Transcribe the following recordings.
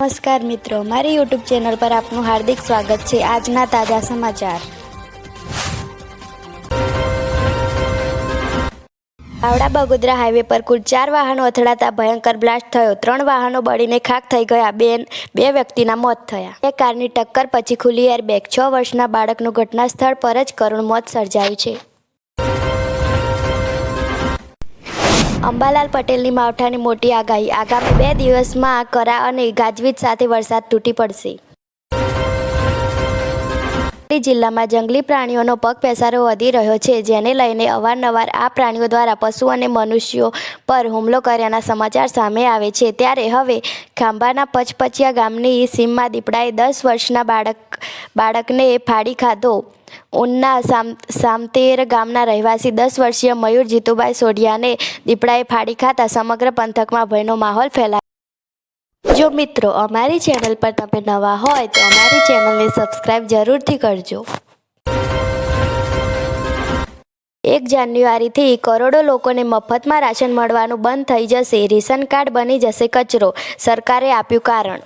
નમસ્કાર મિત્રો, મારી યુટ્યુબ ચેનલ પર આપનું હાર્દિક સ્વાગત છે. આજના તાજા સમાચાર. હાવડા બગોદરા હાઈવે પર કુલ ચાર વાહનો અથડાતા ભયંકર બ્લાસ્ટ થયો. ત્રણ વાહનો બળીને ખાક થઈ ગયા. બે બે વ્યક્તિના મોત થયા. એક કારની ટક્કર પછી ખુલ્લી એરબેગ. છ વર્ષના બાળકનું ઘટના સ્થળ પર જ કરુણ મોત સર્જાયું છે. અંબાલાલ પટેલની માવઠાની મોટી આગાહી. આગામી બે દિવસમાં કરા અને ગાજવીજ સાથે વરસાદ તૂટી પડશે. જિલ્લામાં જંગલી પ્રાણીઓનો પગ પેસારો વધી રહ્યો છે, જેને લઈને અવારનવાર આ પ્રાણીઓ દ્વારા પશુ અને મનુષ્યો પર હુમલો કર્યાના સમાચાર સામે આવે છે. ત્યારે હવે ખાંભાના પચપચિયા ગામની સીમમાં દીપડાએ દસ વર્ષના બાળક, બાળકને ફાડી ખાધો. ઉના સામ, સામતેર ગામના રહેવાસી દસ વર્ષીય મયુર જીતુભાઈ સોઢિયાને દીપડાએ ફાડી ખાતા સમગ્ર પંથકમાં ભયનો માહોલ ફેલાયો. જો મિત્રો, અમારી ચેનલ પર તમે નવા હોય તો અમારી ચેનલને સબસ્ક્રાઇબ જરૂરથી કરજો. એક જાન્યુઆરીથી કરોડો લોકોને મફતમાં રાશન મળવાનું બંધ થઈ જશે. રેશન કાર્ડ બની જશે કચરો. સરકારે આપ્યું કારણ.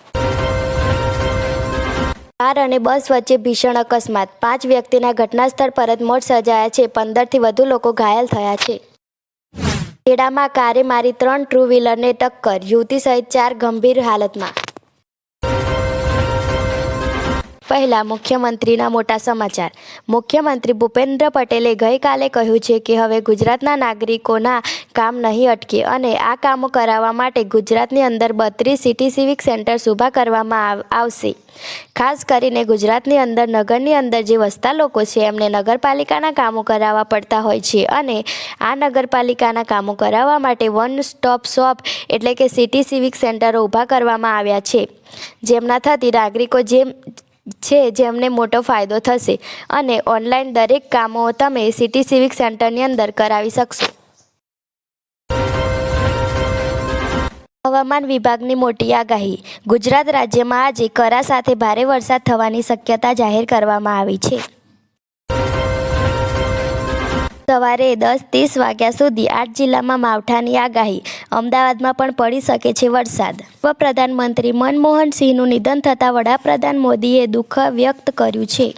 કાર અને બસ વચ્ચે ભીષણ અકસ્માત. પાંચ વ્યક્તિના ઘટનાસ્થળ પર જ મોત સર્જાયા છે. પંદરથી વધુ લોકો ઘાયલ થયા છે. ખેડામાં કારે મારી ત્રણ ટુ વ્હીલરને ટક્કર. યુવતી સહિત ચાર ગંભીર હાલતમાં. પહેલા મુખ્યમંત્રીના મોટા સમાચાર. મુખ્યમંત્રી ભૂપેન્દ્ર પટેલે ગઈકાલે કહ્યું છે કે હવે ગુજરાતના નાગરિકોના કામ નહીં અટકે અને આ કામો કરાવવા માટે ગુજરાતની અંદર બત્રીસ સિટી સિવિક સેન્ટર્સ ઊભા કરવામાં આવશે. ખાસ કરીને ગુજરાતની અંદર, નગરની અંદર જે વસતા લોકો છે, એમને નગરપાલિકાના કામો કરાવવા પડતા હોય છે અને આ નગરપાલિકાના કામો કરાવવા માટે વન સ્ટોપ શોપ એટલે કે સિટી સિવિક સેન્ટરો ઊભા કરવામાં આવ્યા છે. જેમના થતી નાગરિકો જેમ છે, જેમને મોટો ફાયદો થશે. અને ઓનલાઈન દરેક કામો તમે સિટી સિવિક સેન્ટરની અંદર કરાવી શકશો. હવામાન વિભાગની મોટી આગાહી. ગુજરાત રાજ્યમાં આજે કરા સાથે ભારે વરસાદ થવાની શક્યતા જાહેર કરવામાં આવી છે. સવારે દસ ત્રીસ વાગ્યા સુધી આઠ જિલ્લામાં માવઠાની આગાહી. અમદાવાદમાં પણ પડી શકે છે વરસાદ. પ્રધાનમંત્રી મનમોહન સિંહનું નિધન થતાં વડાપ્રધાન મોદીએ દુઃખ વ્યક્ત કર્યું છે.